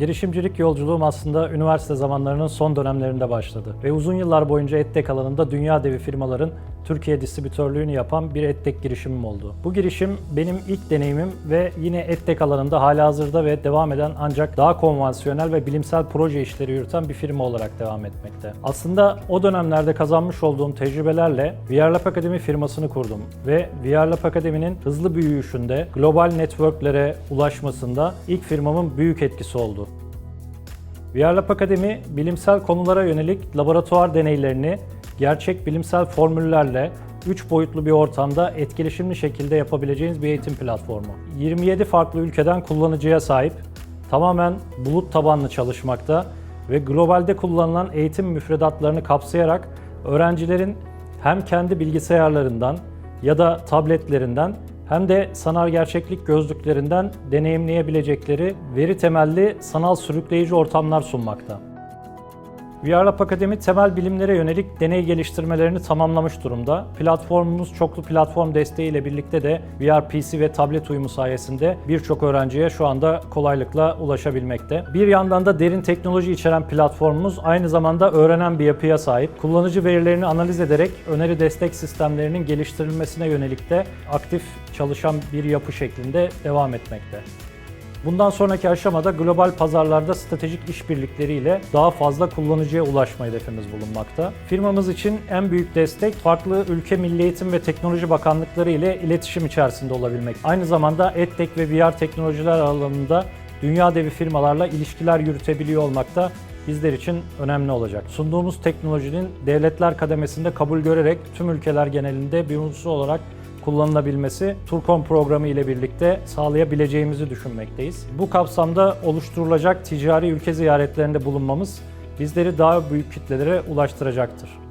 Girişimcilik yolculuğum aslında üniversite zamanlarının son dönemlerinde başladı. Ve uzun yıllar boyunca EdTech alanında dünya devi firmaların Türkiye distribütörlüğünü yapan bir EdTech girişimim oldu. Bu girişim benim ilk deneyimim ve yine EdTech alanında halihazırda ve devam eden ancak daha konvansiyonel ve bilimsel proje işleri yürüten bir firma olarak devam etmekte. Aslında o dönemlerde kazanmış olduğum tecrübelerle VRLab Akademi firmasını kurdum ve VRLab Akademi'nin hızlı büyüyüşünde global networklere ulaşmasında ilk firmamın büyük etkisi oldu. VRLab Akademi, bilimsel konulara yönelik laboratuvar deneylerini gerçek bilimsel formüllerle 3 boyutlu bir ortamda etkileşimli şekilde yapabileceğiniz bir eğitim platformu. 27 farklı ülkeden kullanıcıya sahip, tamamen bulut tabanlı çalışmakta ve globalde kullanılan eğitim müfredatlarını kapsayarak öğrencilerin hem kendi bilgisayarlarından ya da tabletlerinden hem de sanal gerçeklik gözlüklerinden deneyimleyebilecekleri veri temelli sanal sürükleyici ortamlar sunmakta. VRLab Akademi temel bilimlere yönelik deney geliştirmelerini tamamlamış durumda. Platformumuz çoklu platform desteğiyle birlikte de VR PC ve tablet uyumu sayesinde birçok öğrenciye şu anda kolaylıkla ulaşabilmekte. Bir yandan da derin teknoloji içeren platformumuz aynı zamanda öğrenen bir yapıya sahip. Kullanıcı verilerini analiz ederek öneri destek sistemlerinin geliştirilmesine yönelik de aktif çalışan bir yapı şeklinde devam etmekte. Bundan sonraki aşamada global pazarlarda stratejik işbirlikleriyle daha fazla kullanıcıya ulaşma hedefimiz bulunmakta. Firmamız için en büyük destek farklı ülke Milli Eğitim ve Teknoloji Bakanlıkları ile iletişim içerisinde olabilmek. Aynı zamanda EdTech ve VR teknolojiler alanında dünya devi firmalarla ilişkiler yürütebiliyor olmak da bizler için önemli olacak. Sunduğumuz teknolojinin devletler kademesinde kabul görerek tüm ülkeler genelinde bir unsur olarak kullanılabilmesi Turcom programı ile birlikte sağlayabileceğimizi düşünmekteyiz. Bu kapsamda oluşturulacak ticari ülke ziyaretlerinde bulunmamız bizleri daha büyük kitlelere ulaştıracaktır.